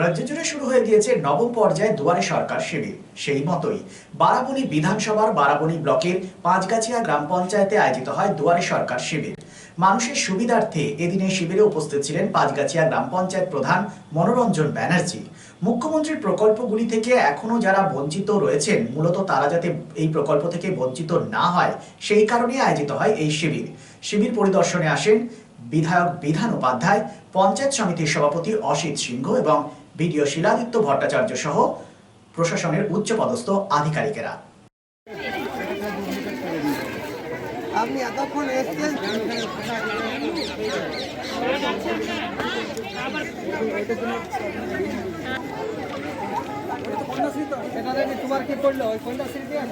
রাজ্য জুড়ে শুরু হয়ে গিয়েছে নবম পর্যায়ে দুয়ারে সরকার শিবির। সেই মতোই বারাবণী বিধানসভার বারাবণী ব্লকের পাঁচগাছিয়া গ্রাম পঞ্চায়েতে আয়োজিত হয় দুয়ারে সরকার শিবির। মানুষের সুবিধার্থে এদিনে শিবিরে উপস্থিত ছিলেন পাঁচগাছিয়া গ্রাম পঞ্চায়েত প্রধান মনোরঞ্জন ব্যানার্জি। মুখ্যমন্ত্রীর প্রকল্পগুলি থেকে এখনও যারা বঞ্চিত রয়েছেন, মূলত তারা যাতে এই প্রকল্প থেকে বঞ্চিত না হয়, সেই কারণে আয়োজিত হয় এই শিবির। শিবির পরিদর্শনে আসেন বিধায়ক বিধান উপাধ্যায়, পঞ্চায়েত সমিতির সভাপতি অসিত সিংহ এবং বিডিও শিলাদিত্য ভট্টাচার্য সহ প্রশাসনের উচ্চপদস্থ আধিকারিকেরা। আপনি এতক্ষণ এসছেন? তোমার কি করল ওই কন্যাশ্রী দিয়ে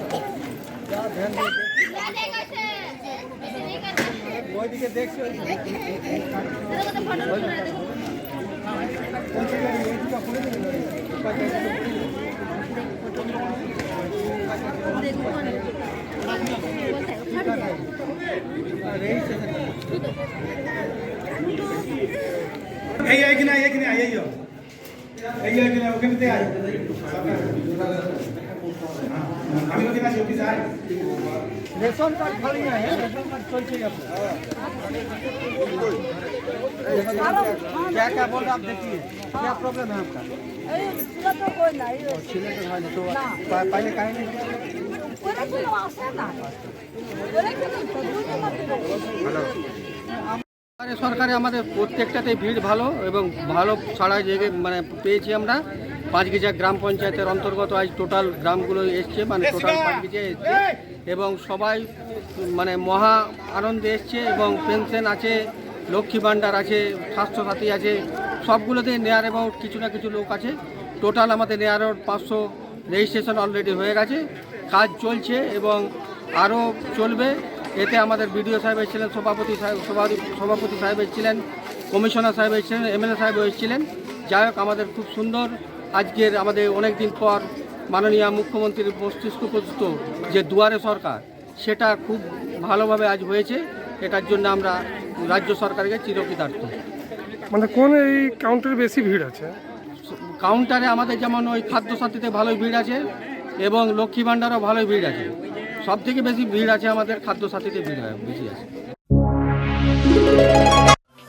ওইদিকে দেখছি এই আয় কিনা এই কিনা এই আয় এই। কিনা ওখানে তে আয়। क्या क्या बोल आप देखिए क्या प्रॉब्लम है आपका कोई नहीं तो पहले नहीं সরকারে আমাদের প্রত্যেকটাতে ভিড় ভালো এবং ভালো ছাড়া জেগে মানে পেয়েছি আমরা। পাঁচগিজা গ্রাম পঞ্চায়েতের অন্তর্গত আজ টোটাল গ্রামগুলো এসছে মানে টোটাল পাঁচগিজা এসছে এবং সবাই মানে মহা আনন্দে এসছে এবং পেনশন আছে লক্ষ্মী ভাণ্ডার আছে স্বাস্থ্যসাথী আছে সবগুলোতে নেয়ার অ্যাবাউট কিছু না কিছু লোক আছে। টোটাল আমাদের নেয়ার অ্যাবাউট পাঁচশো রেজিস্ট্রেশন অলরেডি হয়ে গেছে। কাজ চলছে এবং আরও চলবে। এতে আমাদের বিডিও সাহেব এসেছিলেন সভাপতি সাহেব সভাপতি সভাপতি সাহেব এসেছিলেন কমিশনার সাহেব এসেছিলেন এমএলএ সাহেব এসেছিলেন। যাই হোক আমাদের খুব সুন্দর আজকের আমাদের অনেক দিন পর মাননীয় মুখ্যমন্ত্রীর মস্তিষ্কপ্রস্ত যে দুয়ারে সরকার সেটা খুব ভালোভাবে আজ হয়েছে। এটার জন্য আমরা রাজ্য সরকারকে চিরকৃতার্থ। মানে কোন এই কাউন্টারে বেশি ভিড় আছে? কাউন্টারে আমাদের যেমন ওই খাদ্য সাথীতে ভালোই ভিড় আছে এবং লক্ষ্মী ভাণ্ডারও ভালোই ভিড় আছে। সব থেকে বেশি ভিড় আছে আমাদের খাদ্য সাথীতে ভিড় বেশি আছে।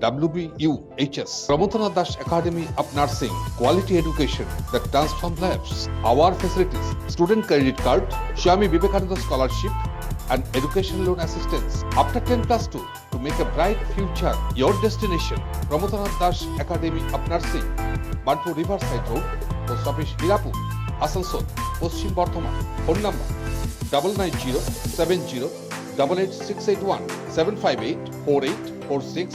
WBUHS. Pramothanath Das Academy of Nursing, quality education that transforms lives. Our facilities, student credit card, Swami Vivekananda scholarship, and education loan assistance. After 10 plus 2, to make a bright future, your destination, Pramothanath Das Academy of Nursing, Banpur Riverside Road, Post Office Hirapur, Asansol, Paschim Bardhaman. Phone number seven zero double eight six eight one seven five eight four eight four six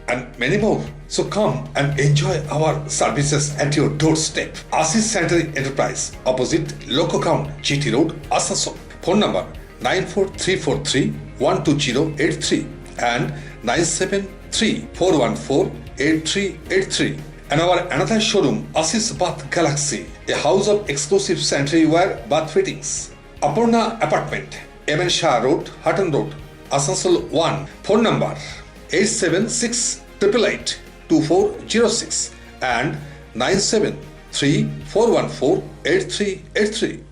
and many more. So come and enjoy our services at your doorstep. Asis Sanitary Enterprise, opposite Loco Ground, GT Road, Asansol. Phone number 94343 12083 and 973 414 And our another showroom, Asis Bath Galaxy, a house of exclusive sanitary ware bath fittings. Apurna Apartment, MN Shah Road, Hutton Road, Asansol 1. Phone number 876 888 2406 and 973 414 8383.